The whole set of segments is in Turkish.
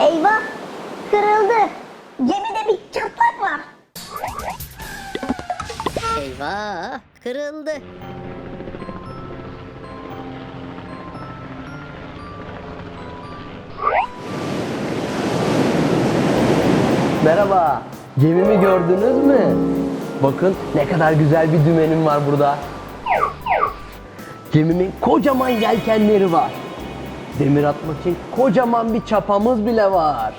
Eyvah! Kırıldı. Gemide bir çatlak var. Eyvah kırıldı. Merhaba. Gemimi gördünüz mü? Bakın ne kadar güzel bir dümenim var burada. Gemimin kocaman yelkenleri var. Demir atmak için kocaman bir çapamız bile var.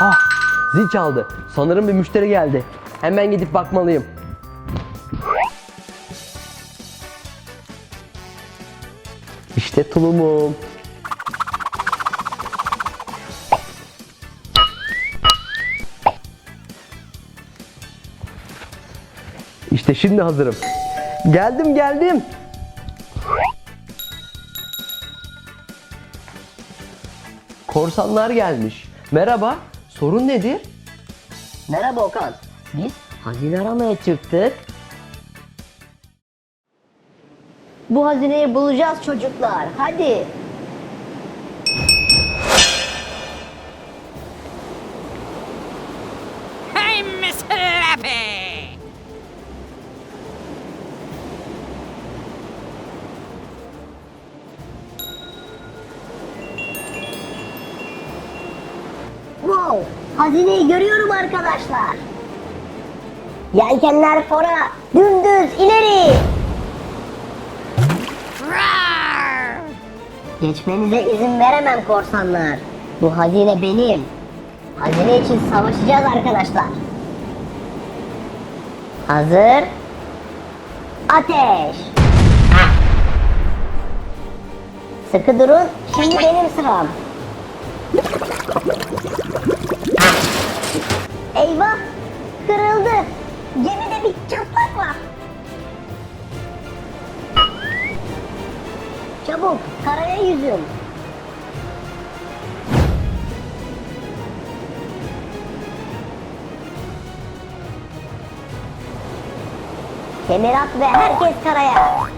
Ah, zil çaldı. Sanırım bir müşteri geldi. Hemen gidip bakmalıyım. İşte tulumum. İşte şimdi hazırım. Geldim geldim. Korsanlar gelmiş. Merhaba. Sorun nedir? Merhaba Okan. Biz hazine aramaya çıktık. Bu hazineyi bulacağız çocuklar. Hadi. Hazineyi görüyorum arkadaşlar. Yelkenler fora. Dümdüz ileri. Rawr! Geçmenize izin veremem korsanlar. Bu hazine benim. Hazine için savaşacağız arkadaşlar. Hazır. Ateş. Sıkı durun. Şimdi benim sıram. Eyvah! Kırıldı. Gemide bir çatlak var. Çabuk karaya yüzün. Kemer at ve herkes karaya.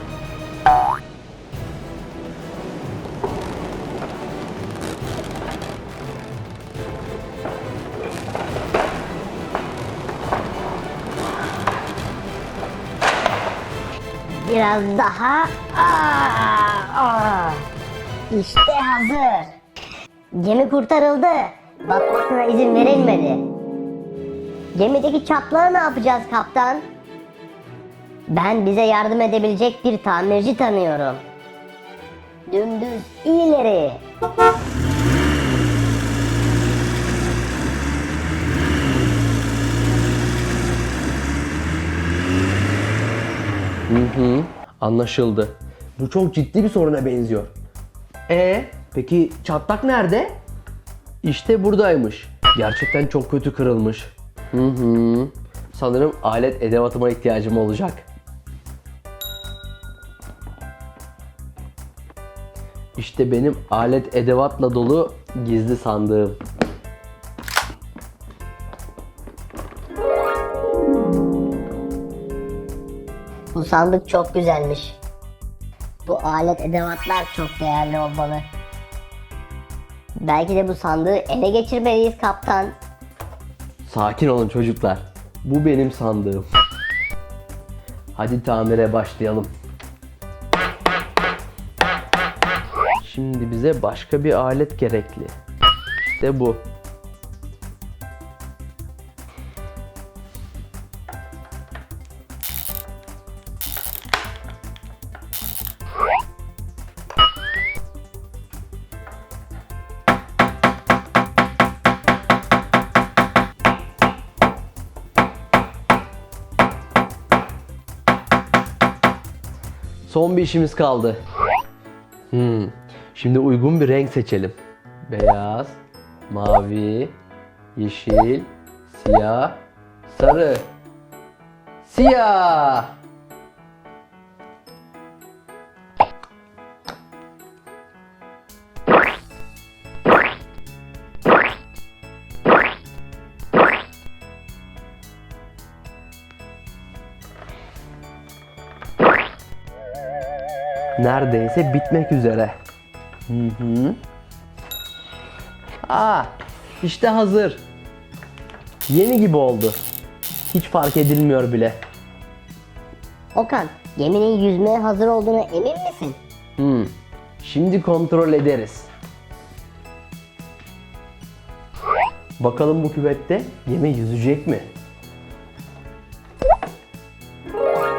Biraz daha. Aa, aa. İşte hazır. Gemi kurtarıldı. Batmasına izin verilmedi. Gemideki çatlağı ne yapacağız kaptan? Ben bize yardım edebilecek bir tamirci tanıyorum. Dümdüz ileri. Hı anlaşıldı. Bu çok ciddi bir soruna benziyor. E peki çatlak nerede? İşte buradaymış. Gerçekten çok kötü kırılmış. Hı hı. Sanırım alet edevatıma ihtiyacım olacak. İşte benim alet edevatla dolu gizli sandığım. Sandık çok güzelmiş. Bu alet edevatlar çok değerli olmalı. Belki de bu sandığı ele geçirmeliyiz kaptan. Sakin olun çocuklar. Bu benim sandığım. Hadi tamire başlayalım. Şimdi bize başka bir alet gerekli. İşte bu. Son bir işimiz kaldı. Hmm. Şimdi uygun bir renk seçelim. Beyaz, mavi, yeşil, siyah, sarı. Siyah. Neredeyse bitmek üzere. Hı hı. Aa, işte hazır. Yeni gibi oldu. Hiç fark edilmiyor bile. Okan, geminin yüzmeye hazır olduğuna emin misin? Hmm. Şimdi kontrol ederiz. Bakalım bu küvette gemi yüzecek mi?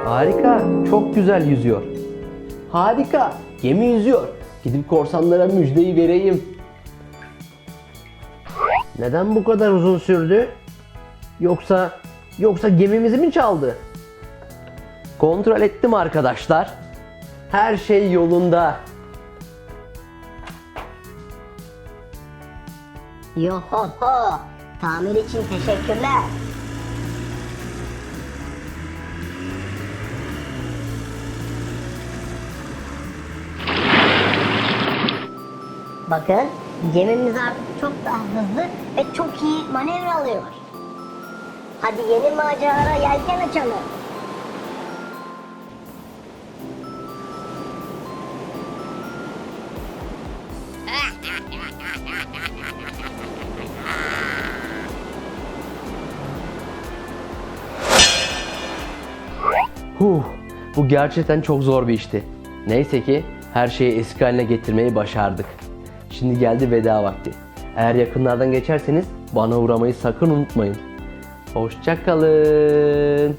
Harika, çok güzel yüzüyor. Harika, gemi yüzüyor. Gidip korsanlara müjdeyi vereyim. Neden bu kadar uzun sürdü? Yoksa yoksa gemimizi mi çaldı? Kontrol ettim arkadaşlar. Her şey yolunda. Yohoho! Tamir için teşekkürler. Bakın, gemimiz artık çok daha hızlı ve çok iyi manevra alıyor. Hadi yeni maceralara yelken açalım. Huh, bu gerçekten çok zor bir işti. Neyse ki her şeyi eski haline getirmeyi başardık. Şimdi geldi veda vakti. Eğer yakınlardan geçerseniz bana uğramayı sakın unutmayın. Hoşçakalın.